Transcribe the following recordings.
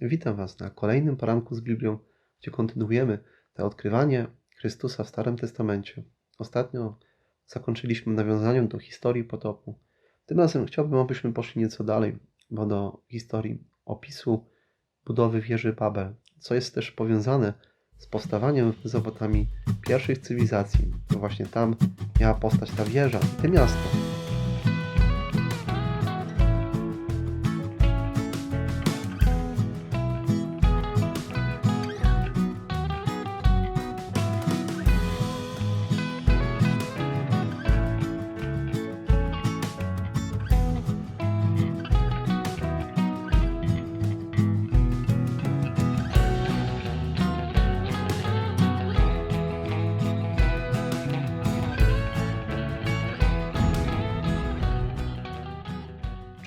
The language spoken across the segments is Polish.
Witam Was na kolejnym poranku z Biblią, gdzie kontynuujemy to odkrywanie Chrystusa w Starym Testamencie. Ostatnio zakończyliśmy nawiązaniem do historii potopu. Tym razem chciałbym, abyśmy poszli nieco dalej, bo do historii opisu budowy wieży Babel, co jest też powiązane z powstawaniem Mezopotamii pierwszych cywilizacji. To właśnie tam miała powstać ta wieża, to miasto.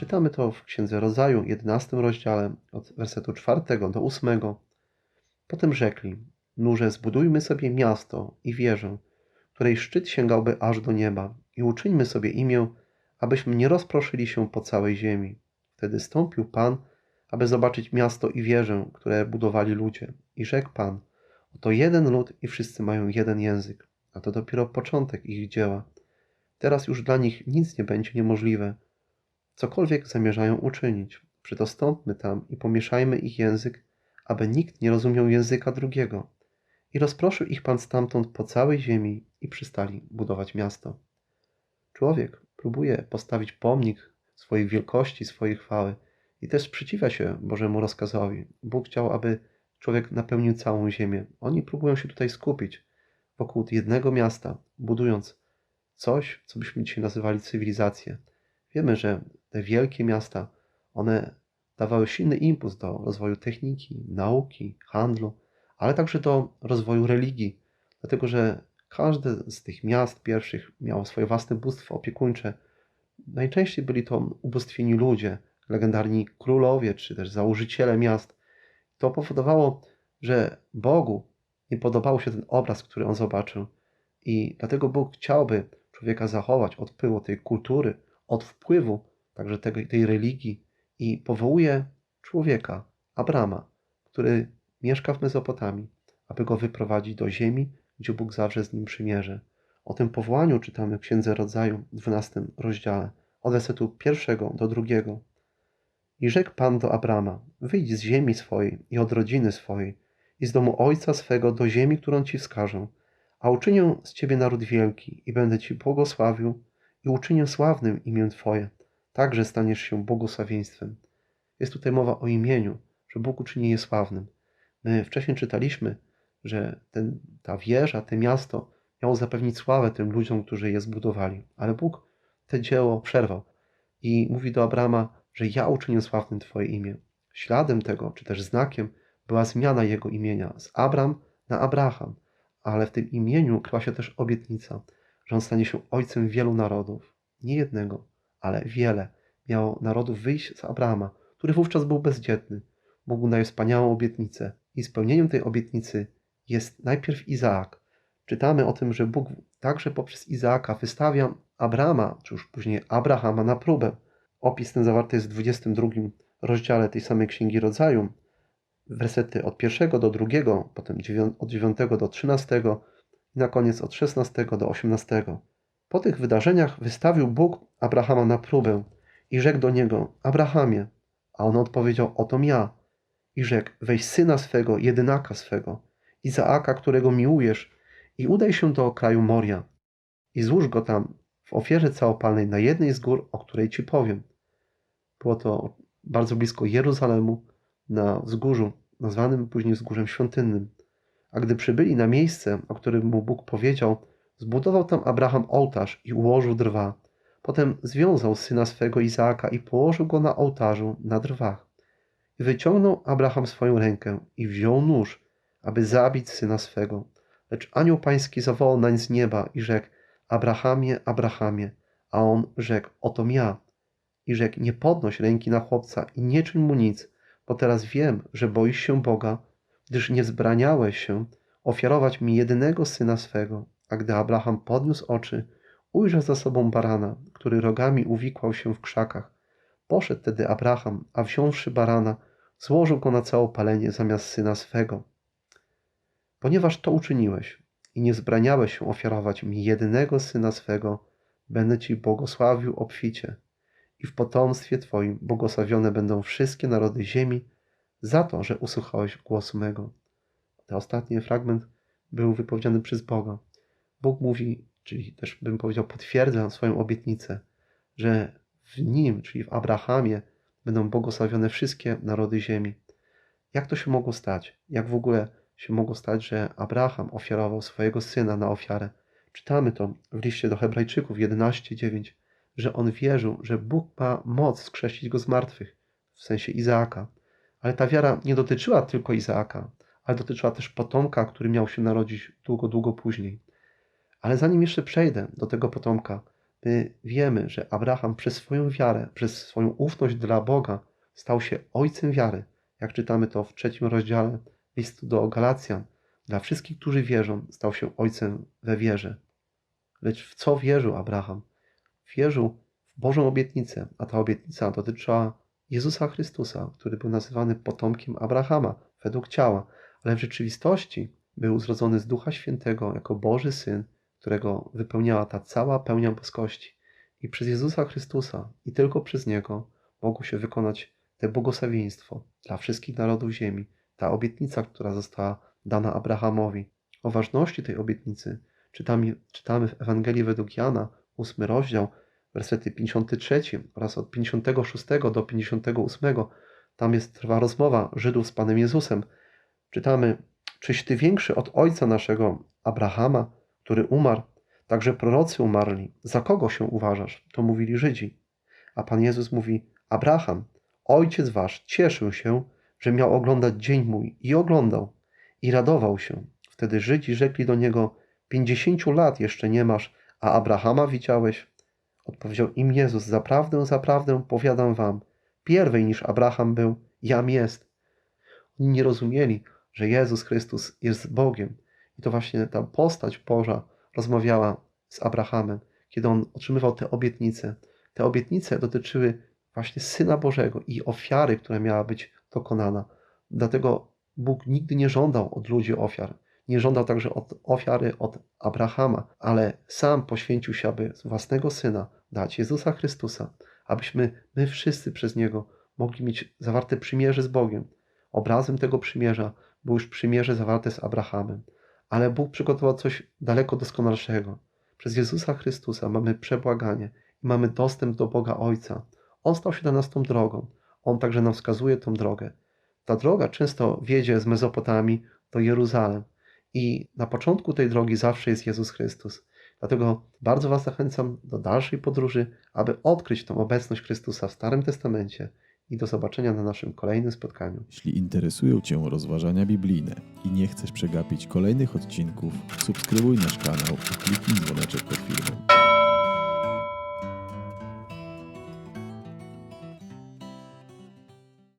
Czytamy to w Księdze Rodzaju, 11 rozdziale, od wersetu 4 do 8. Potem rzekli, nurze zbudujmy sobie miasto i wieżę, której szczyt sięgałby aż do nieba i uczyńmy sobie imię, abyśmy nie rozproszyli się po całej ziemi. Wtedy stąpił Pan, aby zobaczyć miasto i wieżę, które budowali ludzie. I rzekł Pan, oto jeden lud i wszyscy mają jeden język, a to dopiero początek ich dzieła. Teraz już dla nich nic nie będzie niemożliwe, cokolwiek zamierzają uczynić. Stąpmy tam i pomieszajmy ich język, aby nikt nie rozumiał języka drugiego. I rozproszył ich Pan stamtąd po całej ziemi i przystali budować miasto. Człowiek próbuje postawić pomnik swojej wielkości, swojej chwały i też sprzeciwia się Bożemu rozkazowi. Bóg chciał, aby człowiek napełnił całą ziemię. Oni próbują się tutaj skupić wokół jednego miasta, budując coś, co byśmy dzisiaj nazywali cywilizację. Wiemy, że te wielkie miasta, one dawały silny impuls do rozwoju techniki, nauki, handlu, ale także do rozwoju religii, dlatego że każde z tych miast pierwszych miało swoje własne bóstwo opiekuńcze. Najczęściej byli to ubóstwieni ludzie, legendarni królowie czy też założyciele miast. To powodowało, że Bogu nie podobał się ten obraz, który on zobaczył. I dlatego Bóg chciałby człowieka zachować od pyłu tej kultury, od wpływu także tej, tej religii i powołuje człowieka, Abrama, który mieszka w Mezopotamii, aby go wyprowadzić do ziemi, gdzie Bóg zawrze z nim przymierze. O tym powołaniu czytamy w Księdze Rodzaju w 12 rozdziale, od wersetu pierwszego do drugiego. I rzekł Pan do Abrama, wyjdź z ziemi swojej i od rodziny swojej i z domu ojca swego do ziemi, którą Ci wskażę, a uczynię z Ciebie naród wielki i będę Ci błogosławił i uczynię sławnym imię Twoje także staniesz się błogosławieństwem. Jest tutaj mowa o imieniu, że Bóg uczyni je sławnym. My wcześniej czytaliśmy, że ten, ta wieża, to miasto miało zapewnić sławę tym ludziom, którzy je zbudowali. Ale Bóg te dzieło przerwał i mówi do Abrama, że ja uczynię sławnym Twoje imię. Śladem tego, czy też znakiem, była zmiana jego imienia z Abram na Abraham, ale w tym imieniu kryła się też obietnica, że on stanie się ojcem wielu narodów, nie jednego, ale wiele miało narodów wyjść z Abrahama, który wówczas był bezdzietny. Bóg daje wspaniałą obietnicę i spełnieniem tej obietnicy jest najpierw Izaak. Czytamy o tym, że Bóg także poprzez Izaaka wystawia Abrama, czy już później Abrahama na próbę. Opis ten zawarty jest w 22 rozdziale tej samej Księgi Rodzaju. Wersety od pierwszego do drugiego, potem od 9 do 13 i na koniec od 16 do 18. Po tych wydarzeniach wystawił Bóg Abrahama na próbę i rzekł do niego: Abrahamie. A on odpowiedział: Otom ja. I rzekł: Weź syna swego, jedynaka swego, Izaaka, którego miłujesz, i udaj się do kraju Moria i złóż go tam w ofierze całopalnej na jednej z gór, o której ci powiem. Było to bardzo blisko Jeruzalemu, na wzgórzu, nazwanym później wzgórzem świątynnym. A gdy przybyli na miejsce, o którym mu Bóg powiedział, Zbudował tam Abraham ołtarz i ułożył drwa. Potem związał syna swego Izaaka i położył go na ołtarzu na drwach. I wyciągnął Abraham swoją rękę i wziął nóż, aby zabić syna swego. Lecz anioł pański zawołał nań z nieba i rzekł, Abrahamie, Abrahamie. A on rzekł, oto ja. I rzekł, nie podnoś ręki na chłopca i nie czyń mu nic, bo teraz wiem, że boisz się Boga, gdyż nie zbraniałeś się ofiarować mi jedynego syna swego. A gdy Abraham podniósł oczy, ujrzał za sobą barana, który rogami uwikłał się w krzakach. Poszedł tedy Abraham, a wziąwszy barana, złożył go na całopalenie zamiast syna swego. Ponieważ to uczyniłeś i nie zbraniałeś się ofiarować mi jedynego syna swego, będę ci błogosławił obficie i w potomstwie twoim błogosławione będą wszystkie narody ziemi za to, że usłuchałeś głosu mego. Ten ostatni fragment był wypowiedziany przez Boga. Bóg mówi, czyli też bym powiedział, potwierdza swoją obietnicę, że w nim, czyli w Abrahamie, będą błogosławione wszystkie narody ziemi. Jak to się mogło stać? Jak w ogóle się mogło stać, że Abraham ofiarował swojego syna na ofiarę? Czytamy to w liście do Hebrajczyków 11:9, że on wierzył, że Bóg ma moc skrzesić go z martwych, w sensie Izaaka. Ale ta wiara nie dotyczyła tylko Izaaka, ale dotyczyła też potomka, który miał się narodzić długo, długo później. Ale zanim jeszcze przejdę do tego potomka, my wiemy, że Abraham przez swoją wiarę, przez swoją ufność dla Boga stał się ojcem wiary. Jak czytamy to w trzecim rozdziale listu do Galacjan, dla wszystkich, którzy wierzą, stał się ojcem we wierze. Lecz w co wierzył Abraham? Wierzył w Bożą obietnicę, a ta obietnica dotyczyła Jezusa Chrystusa, który był nazywany potomkiem Abrahama według ciała, ale w rzeczywistości był zrodzony z Ducha Świętego jako Boży Syn, którego wypełniała ta cała pełnia boskości. I przez Jezusa Chrystusa i tylko przez Niego mogło się wykonać te błogosławieństwo dla wszystkich narodów ziemi, ta obietnica, która została dana Abrahamowi. O ważności tej obietnicy czytamy, czytamy w Ewangelii według Jana, ósmy rozdział, wersety 53 oraz od 56 do 58. Tam jest trwa rozmowa Żydów z Panem Jezusem. Czytamy, czyś Ty większy od ojca naszego Abrahama, który umarł, także prorocy umarli. Za kogo się uważasz? To mówili Żydzi. A Pan Jezus mówi, Abraham, ojciec wasz, cieszył się, że miał oglądać dzień mój i oglądał i radował się. Wtedy Żydzi rzekli do niego, pięćdziesięciu lat jeszcze nie masz, a Abrahama widziałeś? Odpowiedział im Jezus, zaprawdę, zaprawdę powiadam wam, pierwej niż Abraham był, jam jest. Oni nie rozumieli, że Jezus Chrystus jest Bogiem. I to właśnie ta postać Boża rozmawiała z Abrahamem, kiedy on otrzymywał te obietnice. Te obietnice dotyczyły właśnie Syna Bożego i ofiary, która miała być dokonana. Dlatego Bóg nigdy nie żądał od ludzi ofiar. Nie żądał także od ofiary od Abrahama, ale sam poświęcił się, aby własnego Syna dać Jezusa Chrystusa, abyśmy my wszyscy przez Niego mogli mieć zawarte przymierze z Bogiem. Obrazem tego przymierza było już przymierze zawarte z Abrahamem. Ale Bóg przygotował coś daleko doskonalszego. Przez Jezusa Chrystusa mamy przebłaganie i mamy dostęp do Boga Ojca. On stał się dla nas tą drogą. On także nam wskazuje tą drogę. Ta droga często wiedzie z Mezopotamii do Jeruzalem. I na początku tej drogi zawsze jest Jezus Chrystus. Dlatego bardzo Was zachęcam do dalszej podróży, aby odkryć tą obecność Chrystusa w Starym Testamencie i do zobaczenia na naszym kolejnym spotkaniu. Jeśli interesują Cię rozważania biblijne i nie chcesz przegapić kolejnych odcinków, subskrybuj nasz kanał i kliknij dzwoneczek pod filmem.